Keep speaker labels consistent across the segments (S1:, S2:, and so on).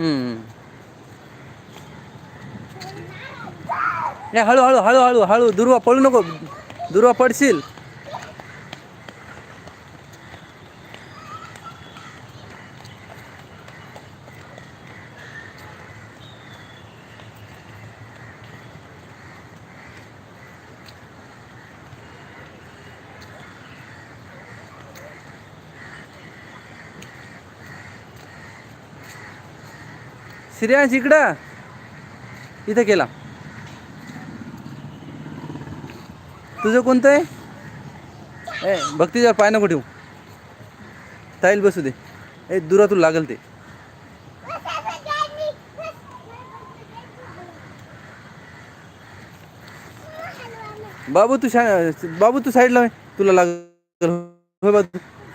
S1: हम्म. ए हळू हळू हळू हळू हळू दुर्वा पळू नको दुर्वा पडशील श्रेयांश इकडं. इथं केला. तुझं कोणतं आहे? ए भक्तीच्या पाय नको ठेवू. ताईल बसू दे. ए दुरातून लागल ते. बाबू तू शा बाबू तू साईडला तुला लागल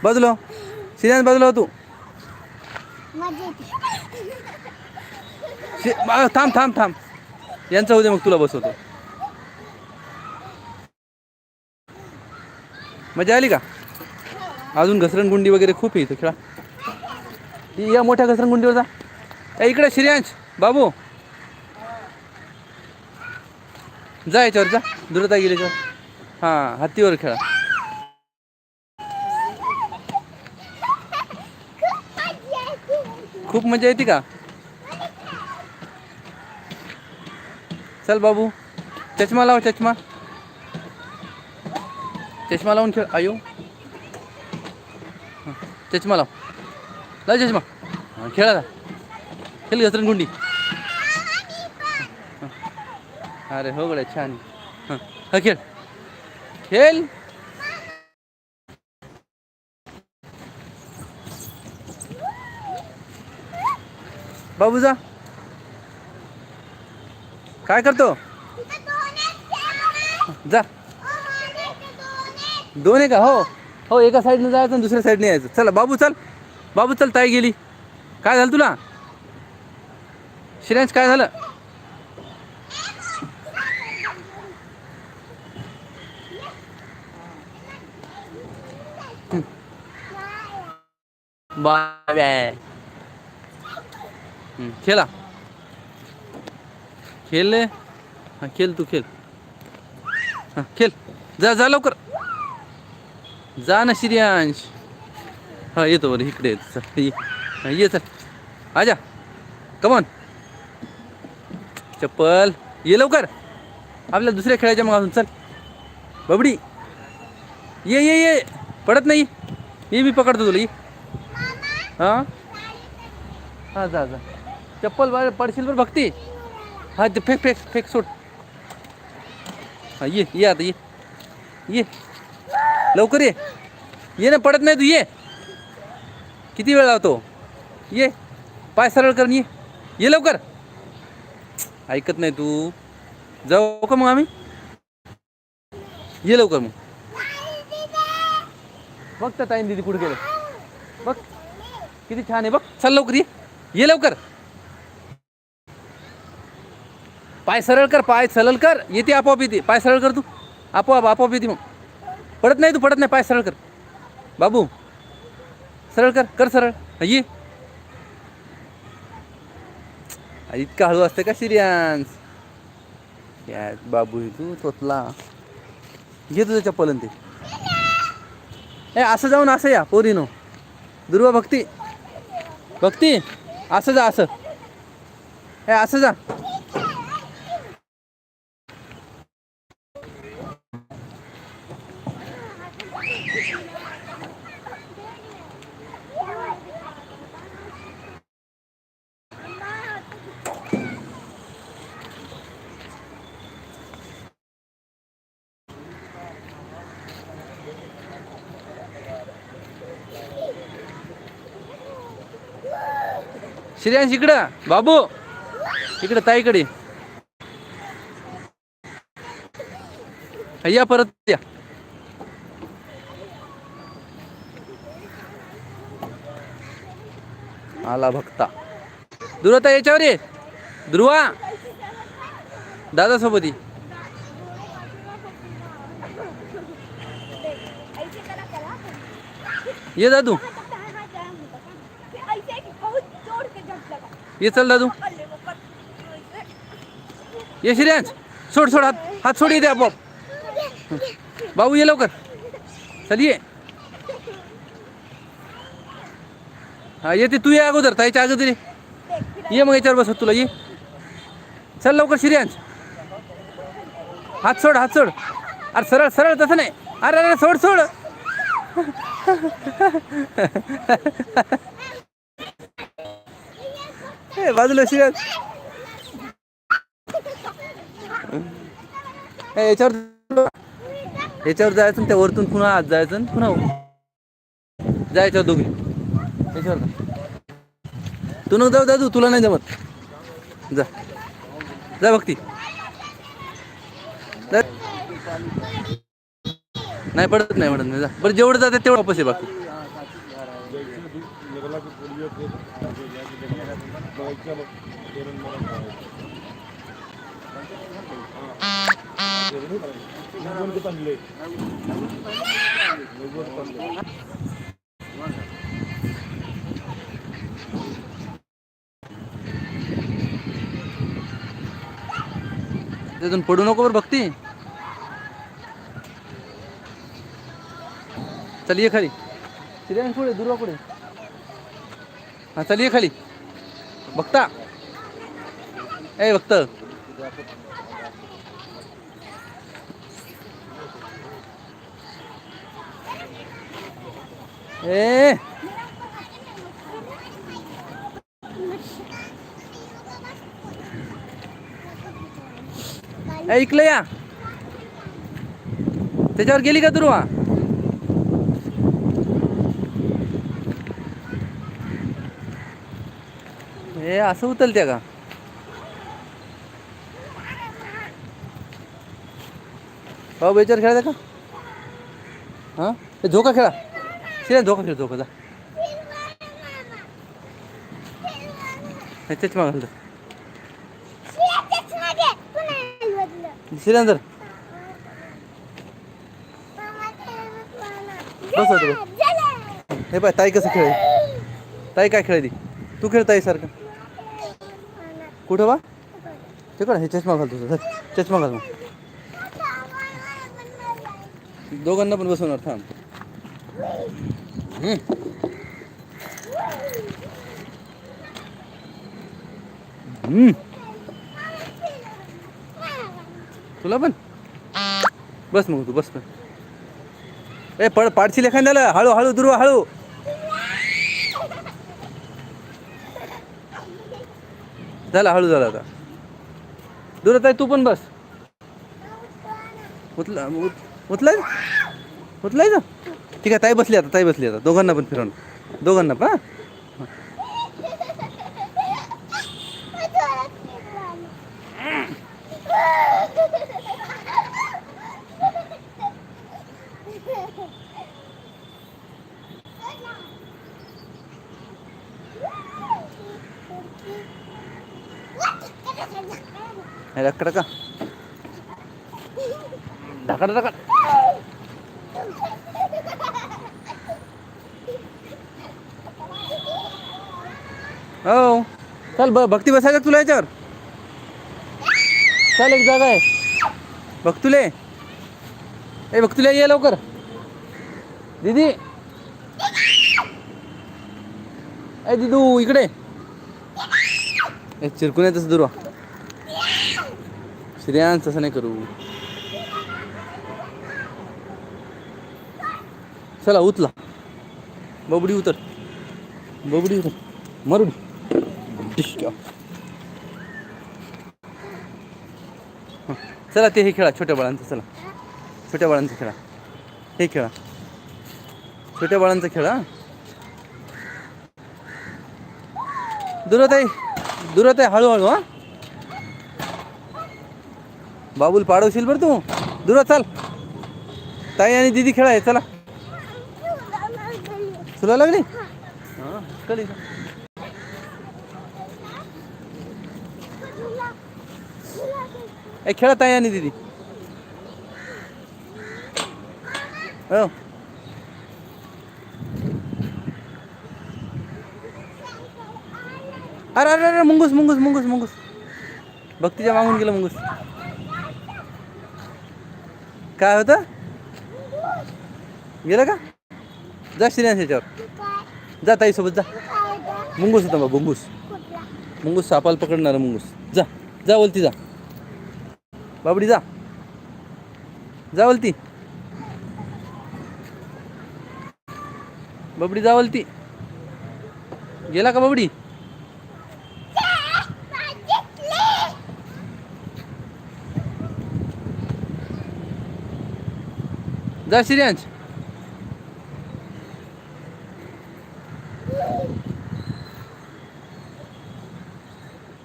S1: बाजूला हो. श्रीयांश बाजूला हो तू. शे- थांब थांब थांब. यांचा उद्या मग तुला बसवतो. मजा आली का? अजून घसरणगुंडी वगैरे खूप आहे इथं खेळा. या मोठ्या घसरणगुंडीवर जा. ए इकडे श्रेयांश बाबू. जा याच्यावर जा. दुरता गेली याच्यावर. हां हत्तीवर खेळा. खूप मजा येते का? चल बाबू. चष्मा लाव चष्मा. चष्मा लावून खेळ. आयो. चष्मा लाव. लाव चष्मा. हां खेळा खेळ घसरण गुंडी अरे हो गड्या छान. हां हा खेळ. खेळ. बाबू जा. काय करतो? जा. दोन आहे का? हो. हो एका साईडनं जायचं आणि दुसऱ्या साईडने यायचं. चला बाबू चल. बाबू चल ताई गेली. काय झालं तुला? श्रेयांश काय झालं? बाय. खेळा. खेळ रे. हां खेळ तू खेळ हां खेळ जा जा लवकर. जा ना श्रियांश. हा येतो बरं इकडे येतो चल ये. ये चल. आजा. कमॉन चप्पल. ये लवकर. आपल्या दुसऱ्या खेळायच्या मग अजून चल. बबडी. ये ये ये. पडत नाही. ये मी पकडतो तुला ये. हां? हां जा जा. चप्पल बाहेर पडशील बरं भक्ती. हा, ते फेक फेक फेक सोड हा, ये ये आता ये। ये। लवकर ये ये ना पडत नाही तू, ये। किती वेळ लावतो ये। पाय सरळ कर ये ये लवकर ऐकत नाही तू। जाऊ का मग आम्ही ये लवकर मग बघ तर दिदी कुठे गेलं बघ किती छान आहे बघ चल लवकर ये ये लवकर पाय सरळ कर पाय सरळ कर. येते आपोआप येते. पाय सरळ कर तू. आपोआप आपोआप येते मग. पडत नाही तू पडत नाही. पाय सरळ कर. बाबू सरळ कर कर सरळ. ये. इतका हळू असते का सिरियन्स? या बाबू तू तोतला. घे तुझं चप्पल ते. ए असं जाऊन असं या पोरीनो. दुर्वा भक्ती. भक्ती? असं जा असं. ए असं जा. श्रेयांश इकडं बाबू इकडं ताईकडे या परत या आला भक्ता. ध्रुवता याच्यावर ये. ध्रुवा. दादासोबत ये. दादू. ये चल दादू. ये श्रेयांश सोड सोड. हात हात सोड येते आपोआप. बाबू ये लवकर. चल ये. हा येते तू ये अगोदर ताईच्या अगोदर ये. ये मग याच्यावर बसत तुला ये. चल लवकर श्रेयांश. हात सोड हात सोड. अरे सरळ सरळ तसं नाही. अरे अरे सोड सोड. ए, बाजूला श्रेयांश. ए, याच्यावर याच्यावर जायचं आणि त्या वरतून पुन्हा आत जायचं आणि पुन्हा जायचं दोघी. याच्यावर जा. तू नको जाऊ दादू तुला नाही जमत. जा. जा भक्ती. नाही पडत नाही पडत नाही. जा. बरं जेवढं जाते तेवढं वापस आहे बाकी. तिथून पडू नको बरं भक्ती. चल ये खाली. श्रेयांश पुढे दुर्वा पुढे. हा चल ये खाली. बघता. ए भक्त. ए. ऐकलं या. त्याच्यावर गेली का दुर्वा? हे असं उचलत्या का? हो बेचार खेळायचा का? हां? हे झोका खेळा. शिरा झोका खेळ झोका जा. ह्याच्याच मागं शिरेंदर बस होतं हे पाय ताई कसं खेळ ताई काय खेळली तू खेळ ताई सारखं. कुठं बा? तिकडं हे चष्मा घाल तुझा. चष्मा घाल मग. दोघांना पण बसवणार थांब. हम्म. हम्म. तुला पण? बस मग तू बस पण ए पड पाडशील एखाद्याला? हळू हळू दुर्वा हळू. झाला हळू झाला आता. दुर ताई तू पण बस. उतला उतलाय उतलाय ना ठीक आहे ताई बसली आता ताई बसली आता. दोघांना पण फिरवून. दोघांना पण हा? का? ढकड ढकड. हो. चल ब भक्ती बसायचं तुला याच्यावर? चल एक जागा आहे. भक्तुले. ए भक्तुले ये लवकर. दीदी. ए दिदू इकडे. एक चिरकून येतच दुर्वा. श्रेयांस तसं नाही करू. चला उतला बबडी उतर. बबडी उतर. मरुडी. चला ते हे खेळा छोट्या बाळांचं चला. छोट्या बाळांचा खेळा. हे खेळा. छोट्या बाळांचा खेळा. दुरत दुरत आहे हळूहळू हा? बाबूल पाडवशील बरं तू. दुरा हो, चाल. ताई आणि दीदी खेळाय चला. तुला लागली? हां, कधी? ए खेळा ताई आणि दीदी. हो. अरे अरे अरे मुंगूस मुंगूस मुंगूस मुंगूस. भक्तीच्या मागून गेलं मुंगूस. काय होतं? गेलं का? जा श्रीनाथ याच्यावर. जा ताईसोबत जा. मुंगूस होता बा मुंगूस. मुंगूस सापाल पकडणार मुंगूस. जा जा बोलती जा. बाबडी जा. जा बोलती बाबडी जा बोलती गेला का बाबडी? जा श्रेयांश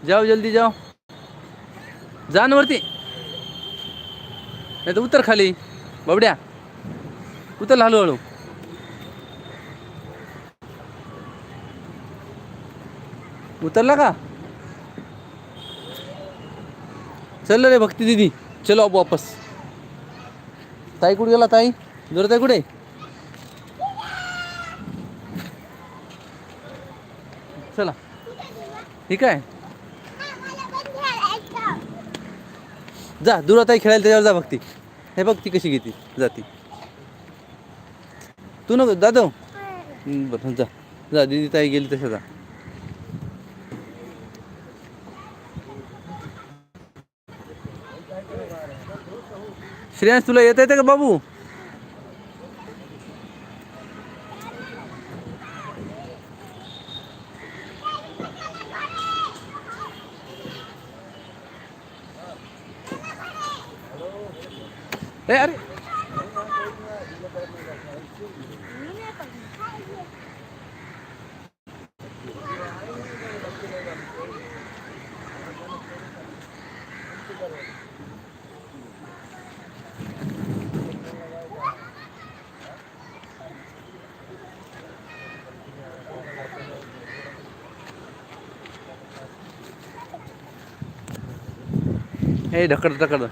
S1: जाओ जल्दी जाओ. जानवरती वरती. नाही तर उतर खाली. बाबड्या. उतर हळूहळू उतरला का? चल रे भक्ती दीदी. चलो आप वापस. ताई कुठे गेला ताई? जोर ताई कुठे? चला. ठीक आहे जा दुराताई खेळायला त्याच्यावर जा भक्ती. हे बघ ती कशी घेते जाती. तू नको दादा. बरं जा. जा दिदी ताई गेली तशा जा. श्रेयांश तुला येत येते का बाबू? ए अरे! हे ढकड ढकड.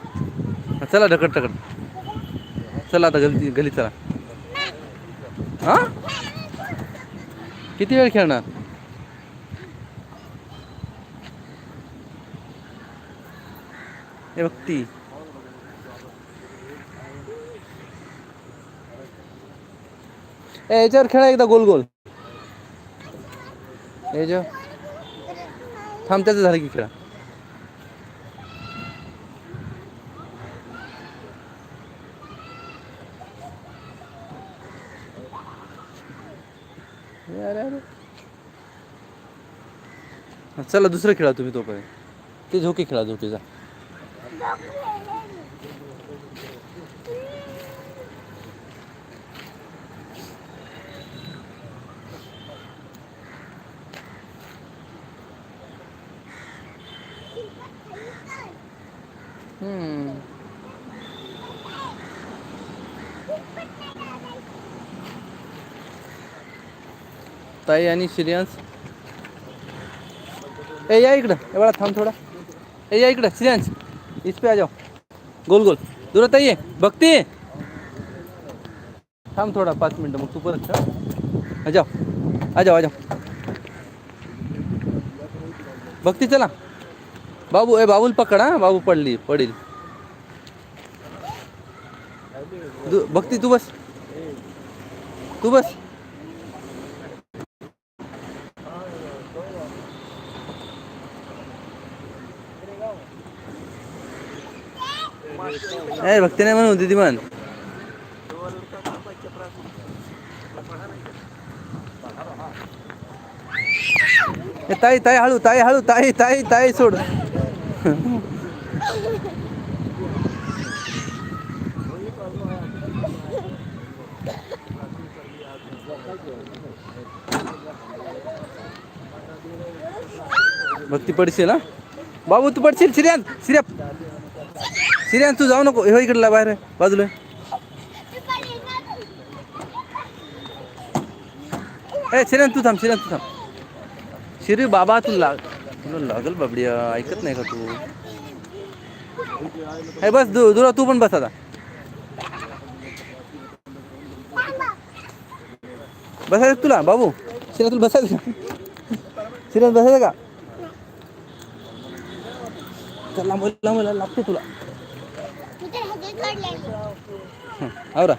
S1: चला ढकड ढकड. चला आता गली गली चला. हा? किती वेळ खेळणार? हे बघती ए याच्यावर खेळा एकदा गोल गोल. याच्यावर थांब त्याचं झालं की खेळा अरे अरे चला दुसरं खेळा तुम्ही तोपर्यंत. ते झोके खेळा झोके जा. हम्म. ताई आणि श्रेयांश? ए या इकडं. एवढा थांब थोडा. ए या इकडं श्रेयांश. इस पे आ जाओ. गोल गोल. दुरत ये भक्ती. थांब थोडा पाच मिनटं. मग तू परत आ जाओ. आ जाओ आ जाओ. भक्ती चला. बाबू ए बाबूल पकड हा. बाबू पडली पडेल. भक्ती तू बस. तू बस. ए भक्ती नाही म्हणून होती ती म्हण. ए, ताई ताई हळू ताई हळू ताई ताई ताई सोड. भक्ती पडशील ना बाबू तू पडशील? श्रियान श्रीया सिरियान तू जाऊ नको. हो इकडला बाहेर. आहे, बाजूला. ए सिरियान तू थांब सिरियान तू थांब. शिरी बाबा तू लाग तुला लागल बाबडिया ऐकत नाही का तू? हे बस दु दुरा तू पण बस आता. बसायचं तुला बाबू? शिरा तुला बसायचं सिरियान बसायचं का? चला लांब लागते तुला.
S2: तर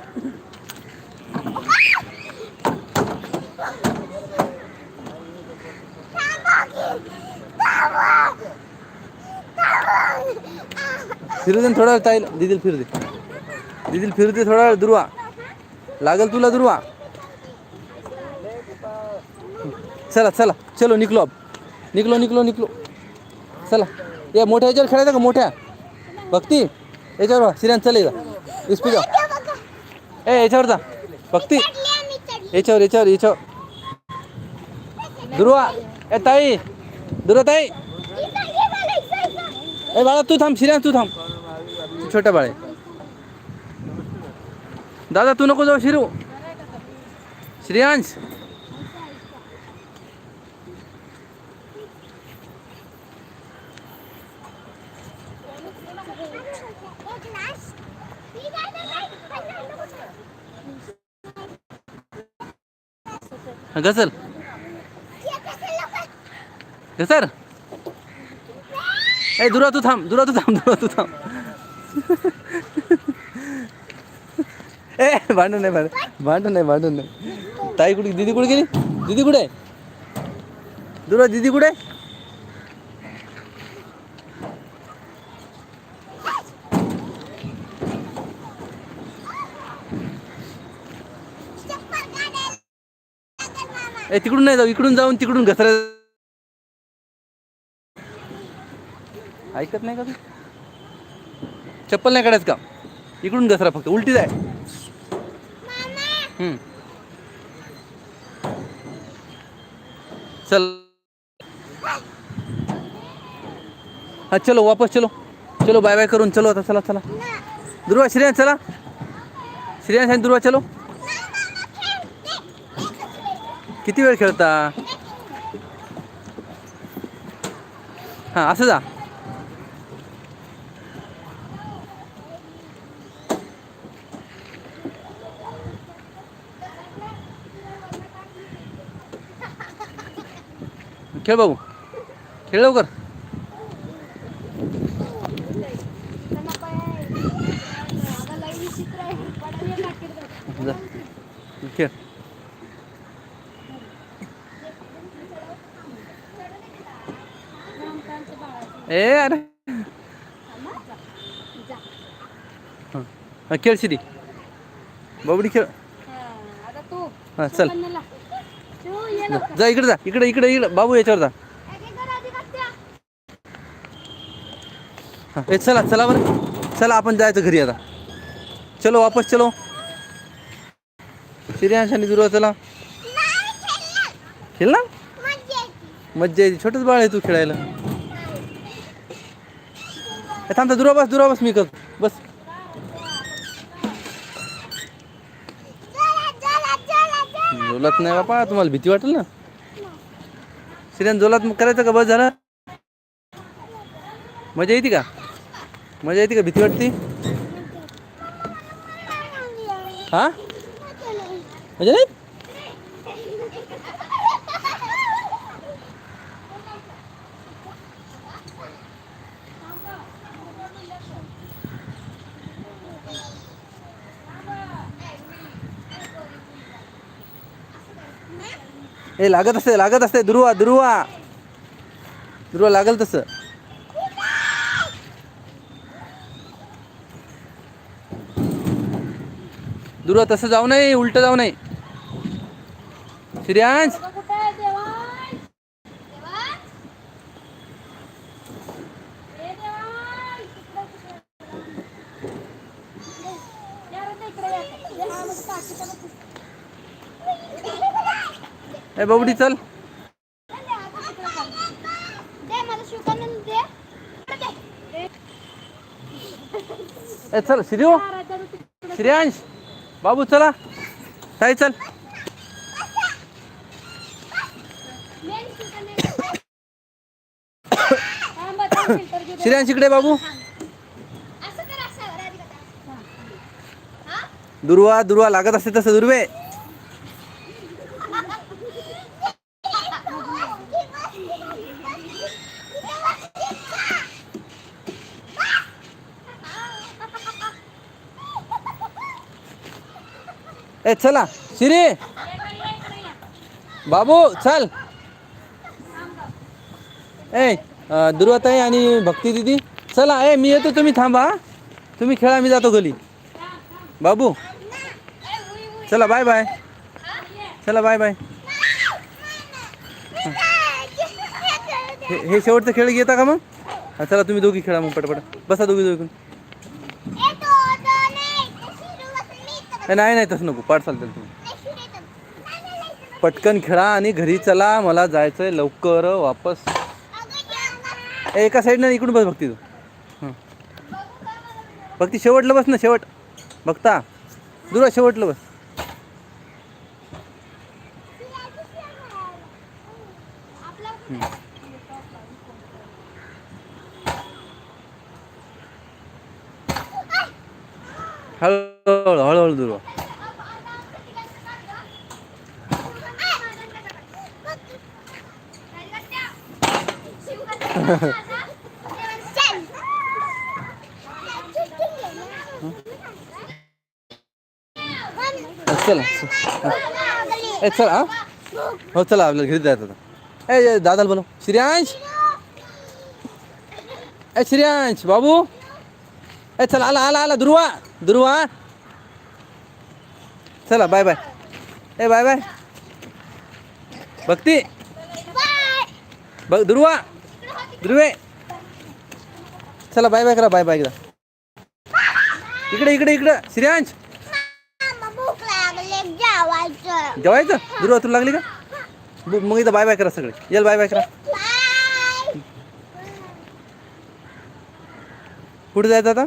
S1: फिरू दे थोडा ताईल दिदील फिरू दे दिदील फिरू दे थोडा वेळ दुर्वा लागल तुला दुर्वा चला चला चलो निकलो अब निकलो निकलो निकलो चला या मोठ्या याच्यावर खेळायचं का मोठ्या भक्ती याच्यावर श्रीराम चल जा इस्पी जा ए याच्यावर जा. भक्ती याच्यावर याच्यावर याच्यावर. दुर्वा ए ताई. दुर्वा ताई. ए बाळा तू थांब श्रीराम तू थांब. तू छोटा बाळ. दादा तू नको जाऊ शिरू. श्रेयांश. हा, घसर घसर ए दुरा तू थांब दुरा तू थांब दुरा तू थांब. ए भांडण नाही भांड भांडून नाही भांडून नाही. ताई कुठे दीदी कुठे गेली? दीदी कुठे? दुरा दीदी कुठे? ए तिकडून नाही जाऊ इकडून जाऊन तिकडून घसरा ऐकत नाही का तू? चप्पल नाही काढायचं का? इकडून घसरा फक्त उलटी जाय. चल. हा चलो वापस चलो. चलो बाय बाय करून चलो आता चला चला. दुर्वा श्रेया चला. श्रेया आणि दुर्वा चलो. किती वेळ खेळता? हा असं जा. खेळ भाऊ खेळ लवकर जा खेळ ए अरे हा. खेळशी खेळ शिरी बाबडी खेळ.
S2: आता तू
S1: हा चल.
S2: तू ये
S1: जा.
S2: लवकर.
S1: जा इकडे जा इकडे इकडे इकडे. बाबू याच्यावर जा. हा, ए चला चला बरं. चला आपण जायचं घरी आता. चलो वापस चलो. श्रेयांश आणि दुर्वा चला. खेळ ना
S2: मज्जा येते.
S1: छोटंच बाळ आहे तू खेळायला. ए, थांब दुरा बस दुरा बस मी करतो. बस
S2: चला, चला, चला, चला.
S1: जोलात नाही बापा तुम्हाला भीती वाटेल ना? सिरियन जोलात मग करायचं का? बस झालं? मजा येते का? मजा येते का? भीती वाटते? हा? मजा नाही? ए लागत असते लागत असते. ध्रुवा दुर्वा. दुर्वा लागल तसं. दुर्वा तसं जाऊ नये उलट जाऊ नये श्रेयांश
S2: बघा कुठे आहे देवांश? देवांश? ए देवांश, इकडे, इकडे. या रे, इकडे या. ये, हा, मग काकीच्या बघ.
S1: ए बबडी चल. ए चल श्रीओ
S2: राजा हो.
S1: श्रेयांश बाबू चला. काय चल.
S2: मेन
S1: श्रेयांश इकडे बाबू. दुर्वा दुर्वा लागत असते तसं दुर्वे. ए चला. शिरी. बाबू चल. ए दुर्वाताई आणि भक्ती दिदी. चला ए मी येतो तुम्ही थांबा तुम्ही खेळा मी जातो गली. बाबू. चला बाय बाय. चला बाय बाय. हे हे शेवटचं खेळ घेता का मग? चला तुम्ही दोघी खेळा मग पटपट. बसा दोघी दोघी नाही नाही तसं नको. पाठ चालतं तुम्ही पटकन खेळा आणि घरी चला. मला जायचं आहे लवकर वापस. ए, एका साईडनं इकडून बस बघती तू हं. भक्ती शेवटलं बस ना शेवट. बघता. दुरा शेवटलं बस हळूहळू हळूहळू दुर्वा चला ए चला हा? हो चला आपल्याला घरी जायचं आता ए दादाला बोलव. श्रेयांश? ए श्रेयांश बाबू? ए चला आला आला आला दुर्वा दुर्वा. चला बाय बाय. ए बाय बाय. भक्ती? बघ दुर्वा? ध्रुवे चला बाय बाय करा बाय बाय करा इकडे इकडे इकडे. श्रेयांश?
S2: जेवायचं?
S1: दुर्वा तुला लागली का? मग इथं बाय बाय करा सगळे. येल बाय बाय करा कुठे जायचं आता?